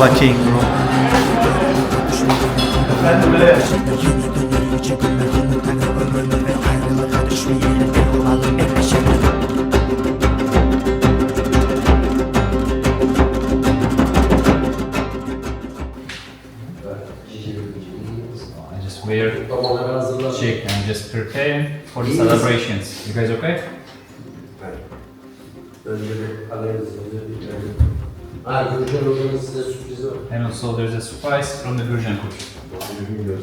Allah king bro. I just wear Kutlamaları hazırla. chic and just prepare for the celebrations. You guys okay? Önce bir kalemiz, önce bir kalemiz. Ha, Gürcan Hoca'nın size sürprizi var. And also there's a surprise from the Gurjan coach. Bugün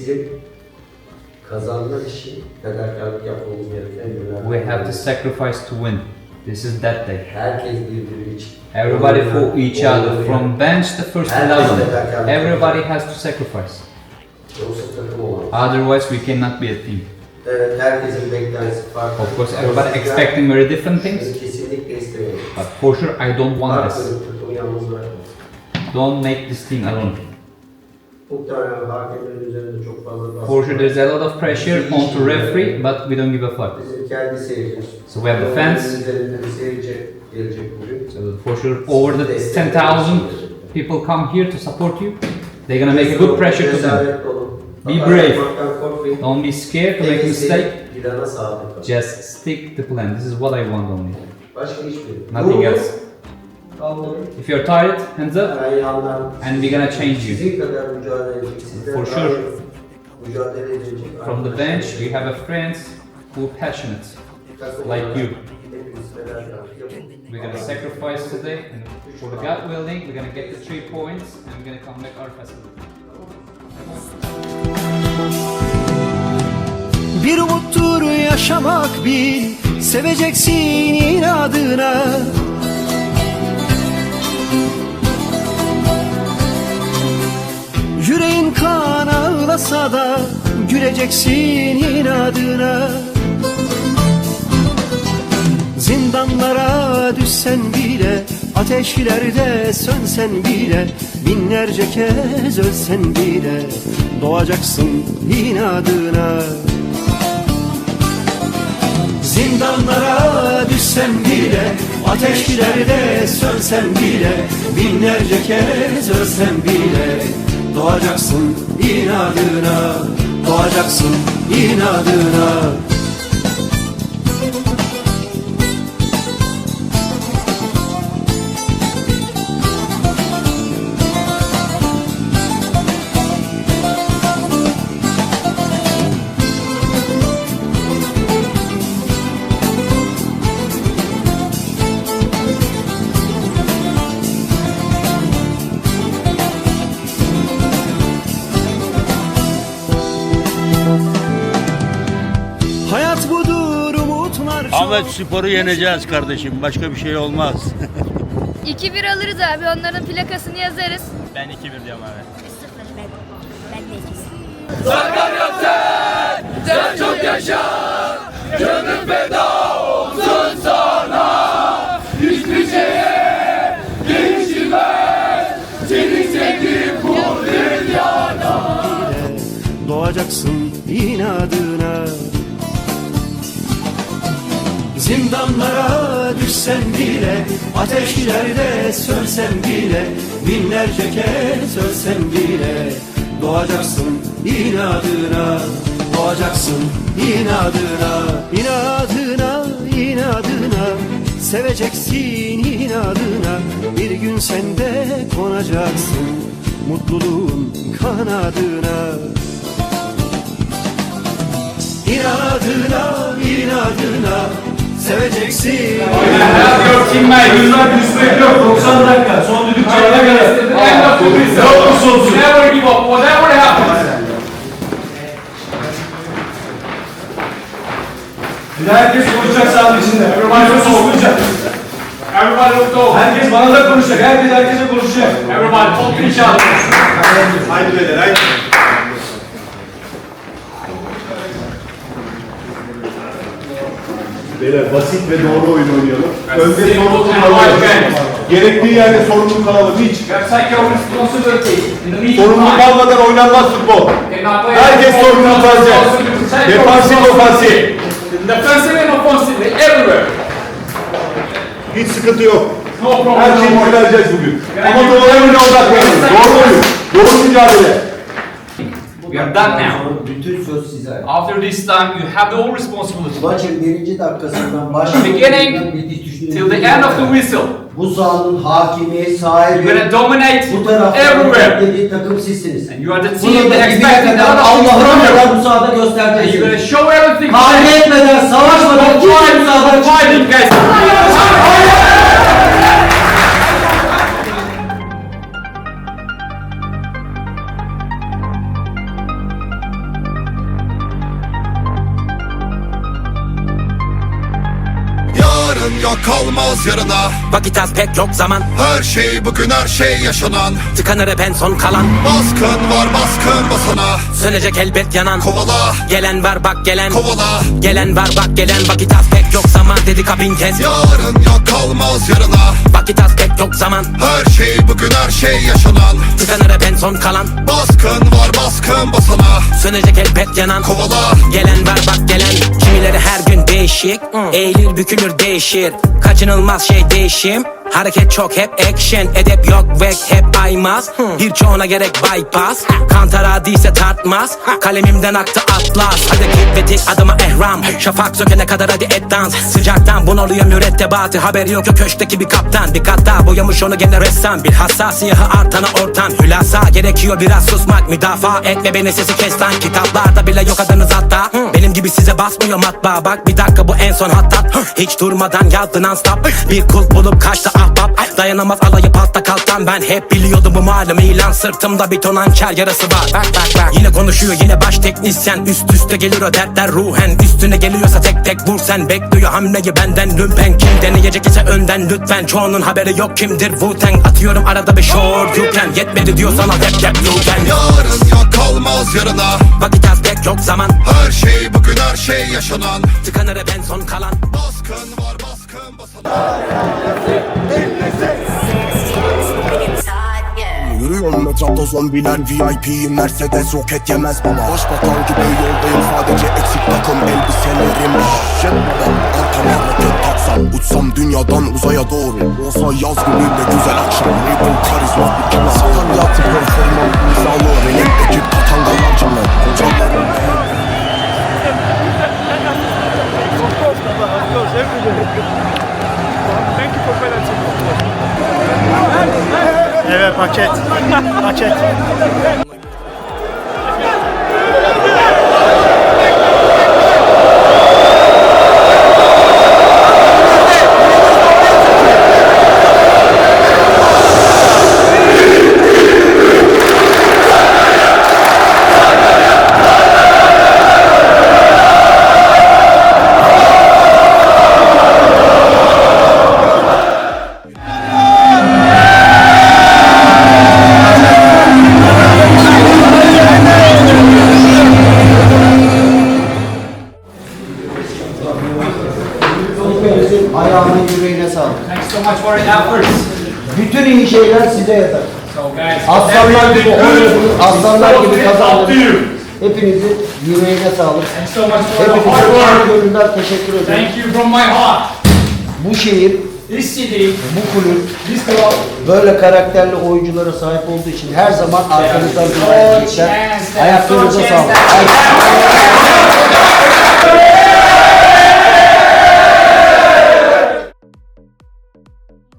Bizim kazanmak için fedakarlık yapmamız gereken yönler. We have to sacrifice to win. This is that day. Herkes birbiri için. Everybody for each other, from bench to first Herkes 11. fedakarlık Everybody has to sacrifice. Yoksa takım olamaz. Otherwise, we cannot be a team. Evet, herkesin beklentisi farklı. Of course, everybody expecting very different things, kesinlikle but for sure, I don't want this. Don't make this team alone. Muhtemelen hakemlerin üzerinde çok fazla baskı For sure, there's a lot of pressure onto referee, but we don't give a fuck. Bizim kendi seyircimiz. So we have the fans. Seyirci gelecek bugün. So for sure, over the 10,000 people come here to support you. They're gonna make a good pressure to them. Be brave. Don't be scared to make Tek mistake. Just stick to plan. This is what I want only. Şey. Nothing else. If you're tired, hands up. And we're gonna change you. For sure. From the bench, we have a friends who are passionate, like you. We're gonna sacrifice today, and for the God willing, we're gonna get the three points, and we're gonna come back our festival. Bir umuttur yaşamak bil Seveceksin inadına Yüreğin kan ağlasa da Güleceksin inadına. Zindanlara düşsen bile Ateşlerde sönsen bile Binlerce kez ölsen bile Doğacaksın inadına. Zindanlara düşsen bile Ateşlerde sönsen bile Binlerce kez ölsen bile Doğacaksın inadına Doğacaksın inadına Evet sporu yeneceğiz kardeşim. Başka bir şey olmaz. 2-1 alırız abi. Onların plakasını yazarız. Ben 2-1 diyorum abi. Sıfır ben. Ben de ikisi. Sakarya sen, sen çok yaşa. Gönül feda olsun sana. Hiçbir şeye değişmez. Seni sevdiğim bu dünyada. Doğacaksın inadına Zindanlara düşsen bile Ateşlerde sönsen bile Binlerce kez ölsen bile Doğacaksın inadına Doğacaksın inadına İnadına, inadına Seveceksin inadına Bir gün sen de konacaksın Mutluluğun kanadına. İnadına, inadına seveceksin. Your teammate. Yüzler düşmek yok. 90 dakika. Son düdük çalana kadar. Ne olursa olsun. Never give up. Whatever happens. Bir de herkes konuşacak sahanın içinde. Herkes konuşacak. Everybody will talk. Herkes bana da konuşacak. Herkes herkese konuşacak. Everybody talk to each other. Haydi beyler Beyler basit ve doğru oyun oynayalım. Önde Simple sorumluluk and alalım. right games. Gerektiği yerde sorumluluk alalım hiç. You have to take your responsibility in the meantime. Sorumluluk almadan oynanmaz futbol. Play Herkes football, sorumluluk you have alacak. responsibility to take your Defansif ofansif. Defensive and offensive, everywhere. Hiç sıkıntı yok. Her şeyi vereceğiz bugün. Ama doğru oyuna odaklanın. Doğru oyun. Doğru mücadele. We are done now. Bütün söz size. After this time, you have the whole responsibility. Maçın birinci dakikasından başlayıp Beginning Till the end of the whistle, Bu sahanın hakimi, you're sahibi, gonna dominate bu tarafta everywhere. dediği takım sizsiniz. And you are the Bunu team da that dibine expecting kadar a lot of things Allah'ına from you. kadar bu sahada And you're gonna göstereceksiniz. show everything. Kavga etmeden, savaşmadan kimse bu sahadan Fighting, guys. Yok kalmaz yarına. Vakit az pek yok zaman. Her şey bugün her şey yaşanan. Tıkanır hep en son kalan. Baskın var baskın basana. Sönecek elbet yanan. Kovala. Gelen var bak gelen. Kovala. Gelen var bak gelen. Vakit az pek yok zaman dedik kabin kez Yarın yok kalmaz yarına. Vakit az pek yok zaman. Her şey bugün her şey yaşanan. Tıkanır hep en son kalan. Baskın var baskın basana. Sönecek elbet yanan. Kovala. Gelen var bak gelen. Kimileri her gün değişik. Eğilir bükülür değişir. Kaçınılmaz şey değişim. Hareket çok hep action. Edep yok ve hep aymaz. Birçoğuna gerek bypass. Kantara değilse tartmaz. Kalemimden aktı atlas. Hadi git ve tek adıma ehram. Şafak sökene kadar hadi et dans. Sıcaktan bunalıyor mürettebatı. Haberi yok yok köşkteki bir kaptan. Bir kat daha boyamış onu gene ressam. Bilhassa siyahı artana ortam. Hülasa gerekiyor biraz susmak. Müdafaa etme beni sesi kes lan. Kitaplarda bile yok adınız hatta basmıyor matbaa Bak bir dakika bu en son hatta Hiç durmadan yazdı non stop Bir kul bulup kaçtı ahbap. Dayanamaz alayı pasta kalkan Ben. Hep biliyordum bu malum ilan. Sırtımda bir ton hançer yarası var. Bak, bak, bak. Yine konuşuyor yine baş teknisyen. Üst üste gelir o dertler ruhen. Üstüne geliyorsa tek tek vur sen. Bekliyor hamleyi benden. Lümpen Kim deneyecek ise önden lütfen. Çoğunun haberi yok kimdir Wu-Tang? Atıyorum arada bir you can. Yetmedi diyorsan al hep hep you can. Yarın yok kalmaz yarına. Vakit az pek yok zaman. Her şey bugün her şey yaşanan. Tıkanır hep en son kalan. Baskın var baskın basana Yürüyorum etrafta zombiler VIP Mercedes roket yemez baba. Başbakan gibi yoldayım sadece eksik takım elbiselerim. Baba arkama roket taksam Uçsam dünyadan uzaya doğru. Olsa yaz günü de güzel akşam Label karizma bir kemer Standart performans misalı Benim ekip katangalarcımı Kocalarım Evet paket. Paket. For efforts. Bütün iyi şeyler size yatar. So guys, Aslanlar gibi oynadınız, aslanlar gibi kazandınız. you. Hepinizin yüreğine sağlık. Thanks so much for the Hepinize hard work. teşekkür ederim. Thank you from my heart. Bu şehir, This city, bu kulüp this club, böyle karakterli oyunculara sahip olduğu için her zaman arkanızdan no Ayaklarınıza sağlık.